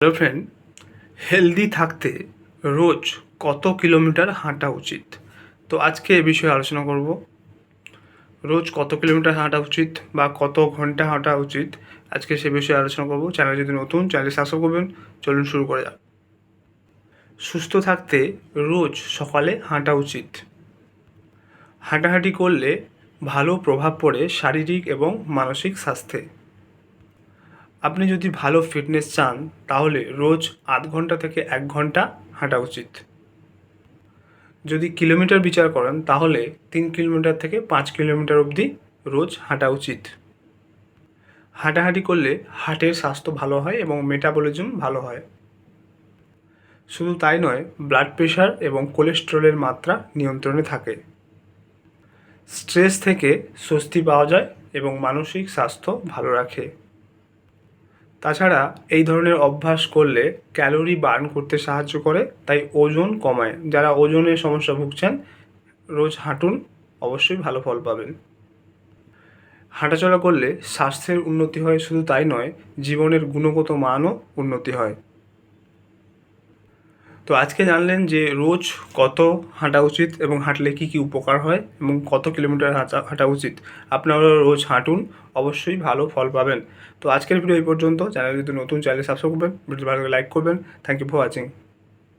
Hello friend healthy থাকতে রোজ কত kilometre হাঁটা উচিত? তো আজকে এ বিষয়ে আলোচনা করব। রোজ কত কিলোমিটার হাঁটা উচিত বা কত ঘণ্টা হাঁটা উচিত? আজকে সে বিষয়ে আলোচনা করব। চ্যানেল যদি নতুন চ্যানেল সাবস্ক্রাইব করবেন। চলুন শুরু করে যাক। সুস্থ থাকতে রোজ সকালে হাঁটা উচিত। হাঁটাহাঁটি করলে ভালো প্রভাব পড়ে শারীরিক এবং মানসিক স্বাস্থ্যে। আপনি যদি ভালো ফিটনেস চান, তাহলে রোজ আধ ঘণ্টা থেকে এক ঘণ্টা হাঁটা উচিত। যদি কিলোমিটার বিচার করেন, তাহলে তিন কিলোমিটার থেকে পাঁচ কিলোমিটার অবধি রোজ হাঁটা উচিত। হাঁটাহাঁটি করলে হার্টের স্বাস্থ্য ভালো হয় এবং মেটাবলিজম ভালো হয়। শুধু তাই নয় ব্লাড প্রেশার এবং কোলেস্টেরলের মাত্রা নিয়ন্ত্রণে থাকে। স্ট্রেস থেকে স্বস্তি পাওয়া যায় এবং মানসিক স্বাস্থ্য ভালো রাখে। তাছাড়া এই ধরনের অভ্যাস করলে ক্যালোরি বার্ন করতে সাহায্য করে, তাই ওজন কমায়। যারা ওজনের সমস্যা ভুগছেন, রোজ হাঁটুন, অবশ্যই ভালো ফল পাবেন। হাঁটাচলা করলে স্বাস্থ্যের উন্নতি হয়, শুধু তাই নয়, জীবনের গুণগত মানও উন্নতি হয়। তো আজকে জানলেন যে রোজ কত হাঁটা উচিত এবং হাঁটলে কী কী উপকার হয় এবং কত কিলোমিটার হাঁটা হাঁটা উচিত? আপনারা রোজ হাঁটুন, অবশ্যই ভালো ফল পাবেন। তো আজকের ভিডিও এই পর্যন্ত। চ্যানেল যদি নতুন চ্যানেল সাবস্ক্রাইব করবেন ভিডিও ভালো লাইক করবেন। Thank you for watching